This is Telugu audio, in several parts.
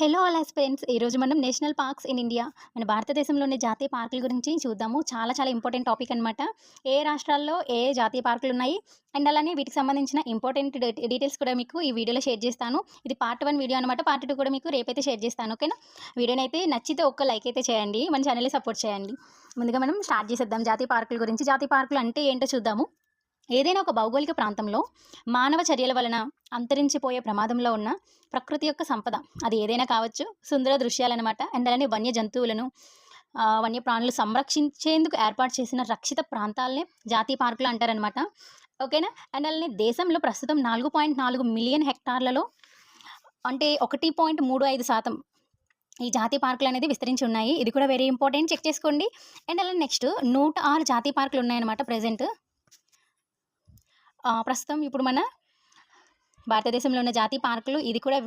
హలో ఆల్ ఫ్రెండ్స్ ఈరోజు మనం నేషనల్ పార్క్స్ ఇన్ ఇండియా మన భారతదేశంలోని జాతీయ పార్కుల గురించి చూద్దాము. చాలా చాలా ఇంపార్టెంట్ టాపిక్ అనమాట ఏ రాష్ట్రాల్లో ఏ ఏ జాతీయ పార్కులు ఉన్నాయి? అండ్ అలానే వీటికి సంబంధించిన ఇంపార్టెంట్ డీటెయిల్స్ కూడా మీకు ఈ వీడియోలో షేర్ చేస్తాను. ఇది పార్ట్ వన్ వీడియో అనమాట పార్ట్ టూ కూడా మీకు రేపైతే షేర్ చేస్తాను ఓకేనా? వీడియోని అయితే నచ్చితే ఒక్క లైక్ అయితే చేయండి. మన ఛానల్ని సపోర్ట్ చేయండి. ముందుగా మనం స్టార్ట్ చేసేద్దాం. జాతీయ పార్కుల గురించి జాతీయ పార్కులు అంటే ఏంటో చూద్దాము. ఏదైనా ఒక భౌగోళిక ప్రాంతంలో మానవ చర్యల వలన అంతరించిపోయే ప్రమాదంలో ఉన్న ప్రకృతి యొక్క సంపద అది ఏదైనా కావచ్చు సుందర దృశ్యాలన్నమాట. అండ్ అలానే వన్య జంతువులను వన్యప్రాణులు సంరక్షించేందుకు ఏర్పాటు చేసిన రక్షిత ప్రాంతాలనే జాతీయ పార్కులు అంటారనమాట ఓకేనా? అండ్ అలానే దేశంలో ప్రస్తుతం నాలుగు పాయింట్ నాలుగు మిలియన్ హెక్టార్లలో అంటే ఒకటి పాయింట్ మూడు ఐదు శాతం ఈ జాతీయ పార్కులు అనేది విస్తరించి ఉన్నాయి. ఇది కూడా వెరీ ఇంపార్టెంట్. చెక్ చేసుకోండి. అండ్ అలానే నెక్స్ట్ నూట ఆరు జాతీయ పార్కులు ఉన్నాయన్నమాట ప్రజెంట్. ప్రస్తుతం ఇప్పుడు మన భారతదేశంలో ఉన్న జాతీయ పార్కులు ఇది కూడా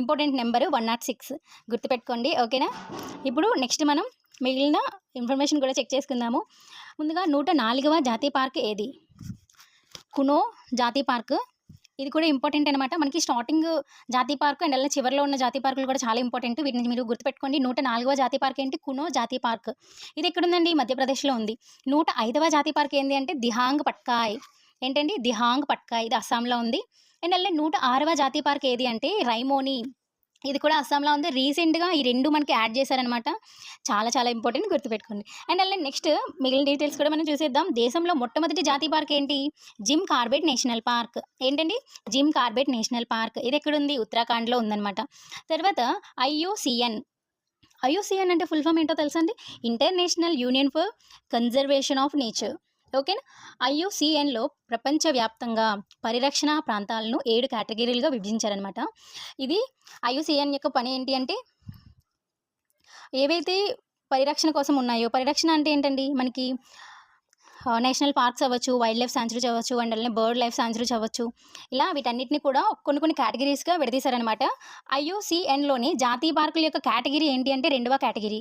important number one naught six గుర్తుపెట్టుకోండి ఓకేనా? ఇప్పుడు నెక్స్ట్ మనం మిగిలిన ఇన్ఫర్మేషన్ కూడా చెక్ చేసుకుందాము. ముందుగా నూట నాలుగవ జాతీయ పార్క్ ఏది? కునో జాతీయ పార్క్. ఇది కూడా ఇంపార్టెంట్ అనమాట మనకి స్టార్టింగ్ జాతీయ పార్క్ అండ్ అలా చివరిలో ఉన్న జాతీయ పార్కులు కూడా చాలా ఇంపార్టెంట్ వీటిని మీరు గుర్తుపెట్టుకోండి. నూట నాలుగవ జాతీయ పార్క్ ఏంటి? కునో జాతీయ పార్క్. ఇది ఎక్కడుందండి? మధ్యప్రదేశ్లో ఉంది. నూట ఐదవ జాతీయ పార్క్ ఏంటి అంటే దిహాంగ్ పట్కాయ్. ఏంటండి? దిహాంగ్ పట్కాయ్ ఇది అస్సాంలో ఉంది. అండ్ అలానే నూట ఆరవ జాతీయ పార్క్ ఏది అంటే రైమోని. ఇది కూడా అస్సాంలో ఉంది. రీసెంట్గా ఈ రెండు మనకి యాడ్ చేశారనమాట చాలా చాలా ఇంపార్టెంట్ గుర్తుపెట్టుకోండి. అండ్ అలానే నెక్స్ట్ మిగిలిన డీటెయిల్స్ కూడా మనం చూసేద్దాం. దేశంలో మొట్టమొదటి జాతీయ పార్క్ ఏంటి? Jim Corbett national park. ఏంటండి? Jim Corbett national park. ఇది ఎక్కడుంది? ఉత్తరాఖండ్లో ఉందన్నమాట. తర్వాత ఐయుసిఎన్. ఐయుసిఎన్ అంటే ఫుల్ ఫామ్ ఏంటో తెలుసా అండి? International Union for Conservation of Nature. ఓకేనా? ఐయుసిఎన్లో ప్రపంచవ్యాప్తంగా పరిరక్షణ ప్రాంతాలను ఏడు కేటగిరీలుగా విభజించారనమాట ఇది ఐయుసిఎన్ యొక్క పని ఏంటి అంటే ఏవైతే పరిరక్షణ కోసం ఉన్నాయో పరిరక్షణ అంటే ఏంటండి? మనకి నేషనల్ పార్క్స్ అవ్వచ్చు వైల్డ్ లైఫ్ సాంచురీస్ అవ్వచ్చు అండ్ అలానే బర్డ్ లైఫ్ సాంచురీస్ అవ్వచ్చు. ఇలా వీటన్నిటిని కూడా కొన్ని కొన్ని కేటగిరీస్గా విడదీశారనమాట ఐయుసిఎన్లోని జాతీయ పార్కుల యొక్క కేటగిరీ ఏంటి అంటే రెండవ కేటగిరీ.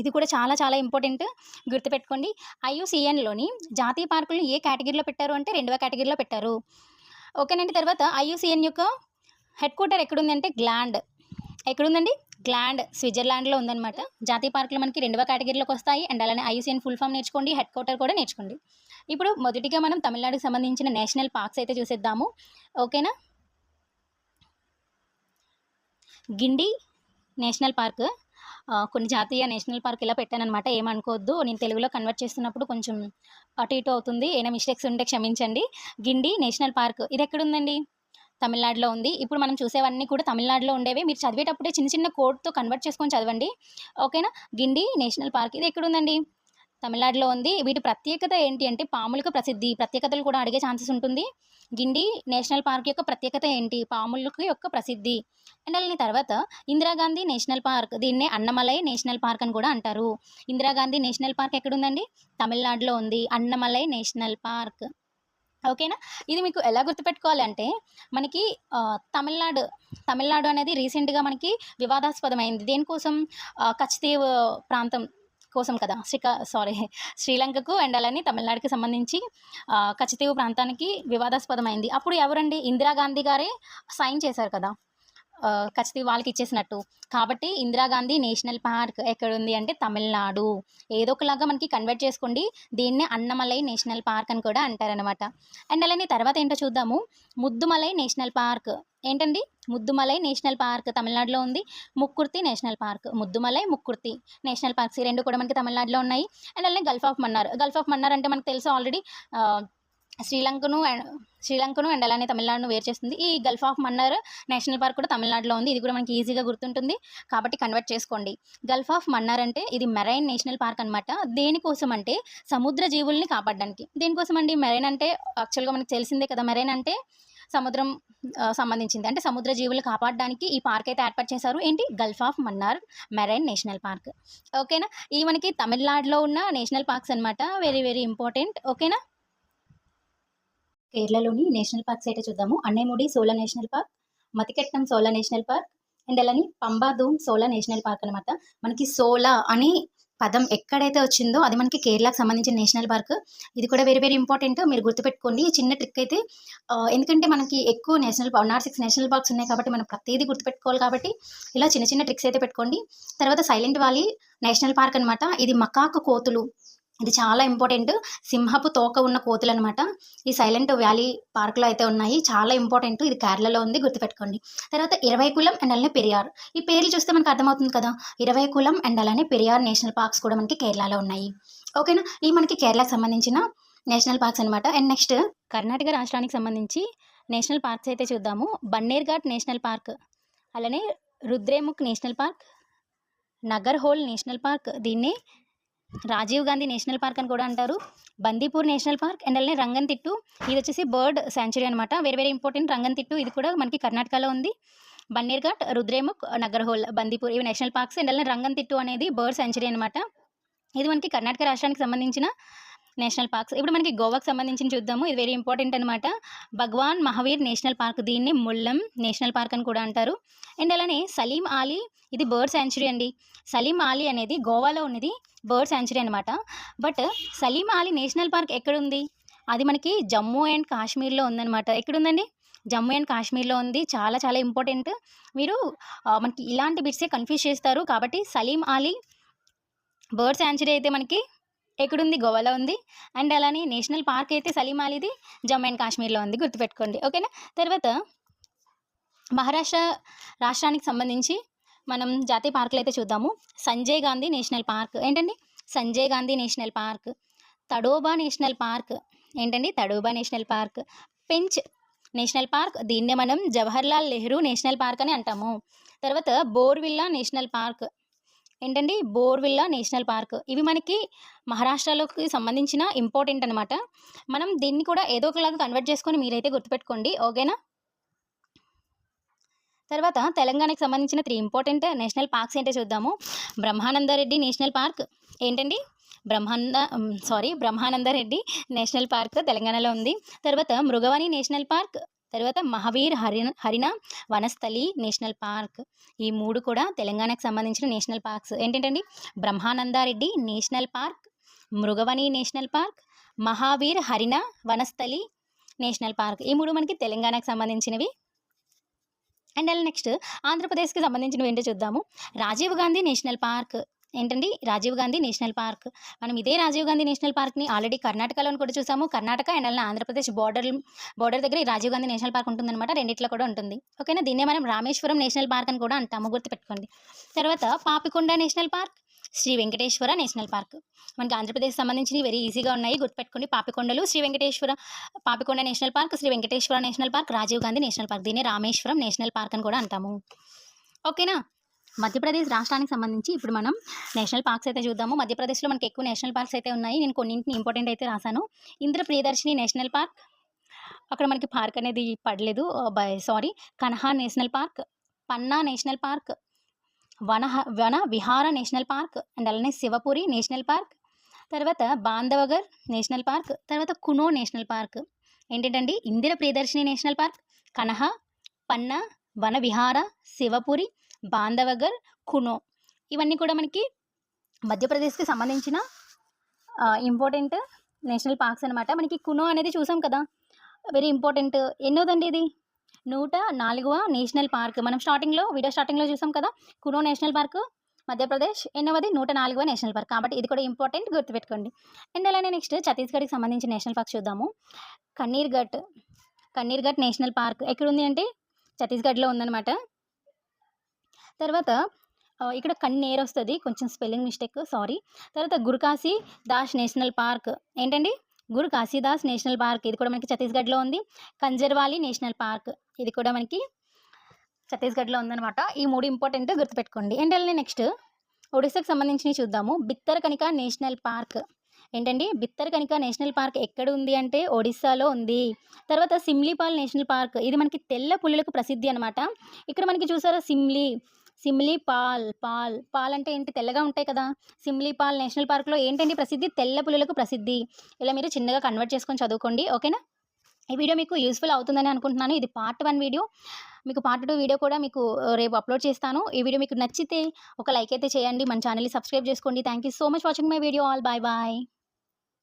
ఇది కూడా చాలా చాలా ఇంపార్టెంట్ గుర్తుపెట్టుకోండి. ఐయుసిఎన్లోని జాతీయ పార్కులను ఏ కేటగిరీలో పెట్టారు అంటే రెండవ కేటగిరీలో పెట్టారు. ఓకేనండి తర్వాత ఐయుసిఎన్ యొక్క హెడ్ క్వార్టర్ ఎక్కడుందంటే గ్లాండ్. ఎక్కడుందండి? గ్లాండ్ స్విట్జర్లాండ్లో ఉందన్నమాట. జాతీయ పార్కులు మనకి రెండవ కేటగిరీలోకి వస్తాయి. అండ్ అలానే ఐయుసిఎన్ ఫుల్ ఫామ్ నేర్చుకోండి హెడ్ క్వార్టర్ కూడా నేర్చుకోండి. ఇప్పుడు మొదటిగా మనం తమిళనాడుకి సంబంధించిన నేషనల్ పార్క్స్ అయితే చూసేద్దాము. ఓకేనా? Guindy national park. కొన్ని జాతీయ నేషనల్ పార్క్ ఇలా పెట్టానమాట ఏమనుకోవద్దు. నేను తెలుగులో కన్వర్ట్ చేస్తున్నప్పుడు కొంచెం అటు ఇటు అవుతుంది. ఏమైనా మిస్టేక్స్ ఉంటే క్షమించండి. Guindy national park. ఇది ఎక్కడుందండి? తమిళనాడులో ఉంది. ఇప్పుడు మనం చూసేవన్నీ కూడా తమిళనాడులో ఉండేవి. మీరు చదివేటప్పుడే చిన్న చిన్న కోడ్తో కన్వర్ట్ చేసుకొని చదవండి. ఓకేనా? Guindy national park. ఇది ఎక్కడుందండి? తమిళనాడులో ఉంది. వీటి ప్రత్యేకత ఏంటి అంటే పాములకు ప్రసిద్ధి. ప్రత్యేకతలు కూడా అడిగే ఛాన్సెస్ ఉంటుంది. గిండి నేషనల్ పార్క్ యొక్క ప్రత్యేకత ఏంటి? పాములకు యొక్క ప్రసిద్ధి. అండ్ అలానే తర్వాత ఇందిరాగాంధీ నేషనల్ పార్క్ దీన్నే అన్నమలై నేషనల్ పార్క్ అని కూడా అంటారు. ఇందిరాగాంధీ నేషనల్ పార్క్ ఎక్కడుందండి? తమిళనాడులో ఉంది. Annamalai national park. ఓకేనా? ఇది మీకు ఎలా గుర్తుపెట్టుకోవాలంటే మనకి తమిళనాడు తమిళనాడు అనేది రీసెంట్గా మనకి వివాదాస్పదమైంది. దేనికోసం? కచ్దేవ్ ప్రాంతం. కోసం కదా. శ్రీకా సారీ శ్రీలంకకు అండ్ అలానే తమిళనాడుకి సంబంధించి కచ్చితీవు ప్రాంతానికి వివాదాస్పదమైంది. అప్పుడు ఎవరండి? ఇందిరాగాంధీ గారే సైన్ చేశారు కదా. ఖచ్చితంగా వాళ్ళకి ఇచ్చేసినట్టు. కాబట్టి ఇందిరాగాంధీ నేషనల్ పార్క్ ఎక్కడ ఉంది అంటే తమిళనాడు. ఏదో ఒకలాగా మనకి కన్వర్ట్ చేసుకోండి. దీన్నే అన్నమలై నేషనల్ పార్క్ అని కూడా అంటారనమాట అండ్ అలానే తర్వాత ఏంటో చూద్దాము. Mudumalai national park. ఏంటండి? ముద్దుమలై నేషనల్ పార్క్ తమిళనాడులో ఉంది. Mukurthi national park. Mudumalai Mukurthi national parks ఈ రెండు కూడా మనకి తమిళనాడులో ఉన్నాయి. అండ్ అలానే Gulf of Mannar. Gulf of Mannar అంటే మనకు తెలుసు ఆల్రెడీ శ్రీలంకను శ్రీలంకను అండ్ అలానే తమిళనాడును వేరు చేస్తుంది. ఈ Gulf of Mannar national park కూడా తమిళనాడులో ఉంది. ఇది కూడా మనకి ఈజీగా గుర్తుంటుంది. కాబట్టి కన్వర్ట్ చేసుకోండి. గల్ఫ్ ఆఫ్ మన్నార్ అంటే ఇది మెరైన్ నేషనల్ పార్క్ అనమాట దేనికోసం అంటే సముద్ర జీవుల్ని కాపాడడానికి. దేనికోసం అండి? మెరైన్ అంటే యాక్చువల్గా మనకి తెలిసిందే కదా. మెరైన్ అంటే సముద్రం సంబంధించింది. అంటే సముద్ర జీవులు కాపాడడానికి ఈ పార్క్ అయితే ఏర్పాటు చేశారు. ఏంటి? Gulf of Mannar marine national park ఓకేనా? ఈ మనకి తమిళనాడులో ఉన్న నేషనల్ పార్క్స్ అనమాట వెరీ వెరీ ఇంపార్టెంట్ ఓకేనా? కేరళలోని నేషనల్ పార్క్స్ అయితే చూద్దాము. Anamudi Shola national park Mathikettan Shola national park and అలానే పంబాధూమ్ సోలా నేషనల్ పార్క్ అనమాట మనకి సోలా అని పదం ఎక్కడైతే వచ్చిందో అది మనకి కేరళకు సంబంధించిన నేషనల్ పార్క్. ఇది కూడా వెరీ వెరీ ఇంపార్టెంట్. మీరు గుర్తుపెట్టుకోండి చిన్న ట్రిక్ అయితే ఎందుకంటే మనకి ఎక్కువ నేషనల్ నార్ సిక్స్ నేషనల్ పార్క్స్ ఉన్నాయి కాబట్టి మనం ప్రతిదీ గుర్తుపెట్టుకోవాలి కాబట్టి ఇలా చిన్న చిన్న ట్రిక్స్ అయితే పెట్టుకోండి. తర్వాత సైలెంట్ వ్యాలీ నేషనల్ పార్క్ అనమాట ఇది మకాకు కోతులు. ఇది చాలా ఇంపార్టెంట్. సింహపు తోక ఉన్న కోతులు అనమాట ఈ సైలెంట్ వ్యాలీ పార్క్లో అయితే ఉన్నాయి. చాలా ఇంపార్టెంట్. ఇది కేరళలో ఉంది. గుర్తుపెట్టుకోండి. తర్వాత ఇరవై కులం అండ్ అలానే పెరియార్. ఈ పేర్లు చూస్తే మనకు అర్థమవుతుంది కదా? ఇరవై కులం అండ్ అలానే పెరియార్ నేషనల్ పార్క్స్ కూడా మనకి కేరళలో ఉన్నాయి. ఓకేనా? ఈ మనకి కేరళకు సంబంధించిన నేషనల్ పార్క్స్ అనమాట అండ్ నెక్స్ట్ కర్ణాటక రాష్ట్రానికి సంబంధించి నేషనల్ పార్క్స్ అయితే చూద్దాము. బన్నేర్ ఘాట్ నేషనల్ పార్క్ అలానే Kudremukh national park Nagarhole national park దీన్ని రాజీవ్ గాంధీ నేషనల్ పార్క్ అని కూడా అంటారు. బందీపూర్ నేషనల్ పార్క్ అండ్ అలానే రంగన్తిట్టు ఇది వచ్చేసి బర్డ్ శాంచురీ అనమాట వెరీ వెరీ ఇంపార్టెంట్ రంగన్తిట్టు ఇది కూడా మనకి కర్ణాటకలో ఉంది. బన్నేర్ఘాట్ రుద్రేముఖ్ నగర్హోల్ బందీపూర్ ఇవి నేషనల్ పార్క్స్ అండ్ అలానే రంగన్తిట్టు అనేది బర్డ్ శాంచురీ అనమాట ఇది మనకి కర్ణాటక రాష్ట్రానికి సంబంధించిన నేషనల్ పార్క్స్. ఇప్పుడు మనకి గోవాకు సంబంధించి చూద్దాము. ఇది వెరీ ఇంపార్టెంట్ అనమాట భగవాన్ మహావీర్ నేషనల్ పార్క్ దీన్ని ముల్లం నేషనల్ పార్క్ అని కూడా అంటారు. అండ్ అలానే సలీం ఆలీ ఇది బర్డ్ శాంచురీ అండి. సలీం ఆలీ అనేది గోవాలో ఉన్నది బర్డ్ శాంచురీ అనమాట but Salim Ali national park ఎక్కడుంది? అది మనకి జమ్మూ అండ్ కాశ్మీర్లో ఉందన్నమాట. ఎక్కడుందండి? జమ్మూ అండ్ కాశ్మీర్లో ఉంది. చాలా చాలా ఇంపార్టెంట్. మీరు మనకి ఇలాంటి బిట్సే కన్ఫ్యూజ్ చేస్తారు. కాబట్టి సలీం ఆలీ బర్డ్ శాంచురీ అయితే మనకి ఎక్కడుంది? గోవాలో ఉంది. అండ్ అలానే నేషనల్ పార్క్ అయితే సలీమాలీది జమ్మూ అండ్ కాశ్మీర్లో ఉంది. గుర్తుపెట్టుకోండి. ఓకేనా? తర్వాత మహారాష్ట్ర రాష్ట్రానికి సంబంధించి మనం జాతీయ పార్కులు అయితే చూద్దాము. Sanjay Gandhi national park. ఏంటండి? Sanjay Gandhi national park. Tadoba national park. ఏంటండి? Tadoba national park. Pench national park. దీన్నే మనం జవహర్లాల్ నెహ్రూ నేషనల్ పార్క్ అని అంటాము. తర్వాత బోర్విల్లా నేషనల్ పార్క్. ఏంటండి? Borivali national park. ఇవి మనకి మహారాష్ట్రలోకి సంబంధించిన ఇంపార్టెంట్ అనమాట మనం దీన్ని కూడా ఏదో ఒకలాగా కన్వర్ట్ చేసుకొని మీరైతే గుర్తుపెట్టుకోండి. ఓకేనా? తర్వాత తెలంగాణకి సంబంధించిన త్రీ ఇంపార్టెంట్ నేషనల్ పార్క్స్ ఏంటో చూద్దాము. Brahmananda Reddy national park. ఏంటండి? Brahmananda sorry Brahmananda Reddy national park తెలంగాణలో ఉంది. తర్వాత మృగవాణి నేషనల్ పార్క్. తర్వాత మహావీర్ హరిణ హరిణ వనస్థలి నేషనల్ పార్క్. ఈ మూడు కూడా తెలంగాణకు సంబంధించిన నేషనల్ పార్క్స్. ఏంటంటే Brahmananda Reddy national park Mrugavani national park Mahavir Harina Vanasthali national park. ఈ మూడు మనకి తెలంగాణకు సంబంధించినవి. అండ్ అలా నెక్స్ట్ ఆంధ్రప్రదేశ్కి సంబంధించినవి ఏంటో చూద్దాము. Rajiv Gandhi national park. ఏంటండి? Rajiv Gandhi national park. మనం ఇదే రాజీవ్ గాంధీ నేషనల్ పార్క్ని ఆల్రెడీ కర్ణాటకలో కూడా చూసాము. కర్ణాటక అండ్ అలా ఆంధ్రప్రదేశ్ బార్డర్ బార్డర్ దగ్గర ఈ రాజీవ్ గాంధీ నేషనల్ పార్క్ ఉంటుందన్నమాట. రెండిట్లో కూడా ఉంటుంది. ఓకేనా? దీన్నే మనం రామేశ్వరం నేషనల్ పార్క్ అని కూడా అంటాము. గుర్తుపెట్టుకోండి. తర్వాత Papikonda national park Shri Venkateswara national park. మనకి ఆంధ్రప్రదేశ్ సంబంధించినవి వెరీ ఈజీగా ఉన్నాయి. గుర్తుపెట్టుకోండి. Papikondalu Shri Venkateswara Papikonda national park Shri Venkateswara national park Rajiv Gandhi national park. దీన్ని రామేశ్వరం నేషనల్ పార్క్ అని కూడా అంటాము. ఓకేనా? మధ్యప్రదేశ్ రాష్ట్రానికి సంబంధించి ఇప్పుడు మనం నేషనల్ పార్క్స్ అయితే చూద్దాము. మధ్యప్రదేశ్లో మనకి ఎక్కువ నేషనల్ పార్క్స్ అయితే ఉన్నాయి. నేను కొన్నింటిని ఇంపార్టెంట్ అయితే రాశాను. Indra Priyadarshini national park. అక్కడ మనకి పార్క్ అనేది పడలేదు. By sorry Kanha national park Panna national park Van Van Vihar national park and అలానే శివపురి నేషనల్ పార్క్ తర్వాత బాంధవగర్ నేషనల్ పార్క్ తర్వాత కునో నేషనల్ పార్క్. ఏంటంటే ఇందిర ప్రియదర్శిని నేషనల్ పార్క్ కనహ పన్నా వన విహార శివపురి బాంధవగర్ కునో. ఇవన్నీ కూడా మనకి మధ్యప్రదేశ్కి సంబంధించిన ఇంపార్టెంట్ నేషనల్ పార్క్స్ అనమాట మనకి కునో అనేది చూసాం కదా? Very important. ఎన్నోదండి ఇది? నూట నాలుగవ నేషనల్ పార్క్. మనం స్టార్టింగ్లో వీడియో స్టార్టింగ్లో చూసాం కదా? కునో నేషనల్ పార్క్ మధ్యప్రదేశ్ ఎన్నవది? నూట నాలుగవ నేషనల్ పార్క్. కాబట్టి ఇది కూడా ఇంపార్టెంట్ గుర్తుపెట్టుకోండి. అండ్ అలానే నెక్స్ట్ ఛత్తీస్గఢ్కి సంబంధించిన నేషనల్ పార్క్ చూద్దాము. కన్నీర్ఘట్. Kangerghat national park. ఎక్కడ ఉంది అంటే? ఛత్తీస్గఢ్లో ఉందన్నమాట. తర్వాత ఇక్కడ కన్నేర్ వస్తుంది కొంచెం స్పెల్లింగ్ మిస్టేక్ సారీ. తర్వాత గురుకాశీ దాస్ నేషనల్ పార్క్. ఏంటండి? Guru Ghasidas national park. ఇది కూడా మనకి ఛత్తీస్గఢ్లో ఉంది. Kanger valley national park. ఇది కూడా మనకి ఛత్తీస్గఢ్లో ఉందనమాట ఈ మూడు ఇంపార్టెంట్ గుర్తుపెట్టుకోండి. ఏంటంటే నెక్స్ట్? ఒడిశాకు సంబంధించినవి చూద్దాము. Bhitarkanika national park. ఏంటండి? బిత్తరకనిక నేషనల్ పార్క్ ఎక్కడ ఉంది అంటే ఒడిస్సాలో ఉంది. తర్వాత సిమ్లీపాల్ నేషనల్ పార్క్. ఇది మనకి తెల్ల పులులకు ప్రసిద్ధి అనమాట ఇక్కడ మనకి చూసారా? సిమ్లీ సిమ్లీ పాల్ పాల్. పాల్ అంటే ఏంటి? తెల్లగా ఉంటాయి కదా. సిమ్లీ పాల్ నేషనల్ పార్క్లో ఏంటండి ప్రసిద్ధి? తెల్ల పులులకు ప్రసిద్ధి. ఇలా మీరు చిన్నగా కన్వర్ట్ చేసుకొని చదువుకోండి ఓకేనా? ఈ వీడియో మీకు యూస్ఫుల్ అవుతుందని అనుకుంటున్నాను. ఇది పార్ట్ వన్ వీడియో. మీకు పార్ట్ టూ వీడియో కూడా మీకు రేపు అప్లోడ్ చేస్తాను. ఈ వీడియో మీకు నచ్చితే ఒక లైక్ అయితే చేయండి. మన ఛానల్ని సబ్స్క్రైబ్ చేసుకోండి. Thank you so much watching my video all. Bye bye.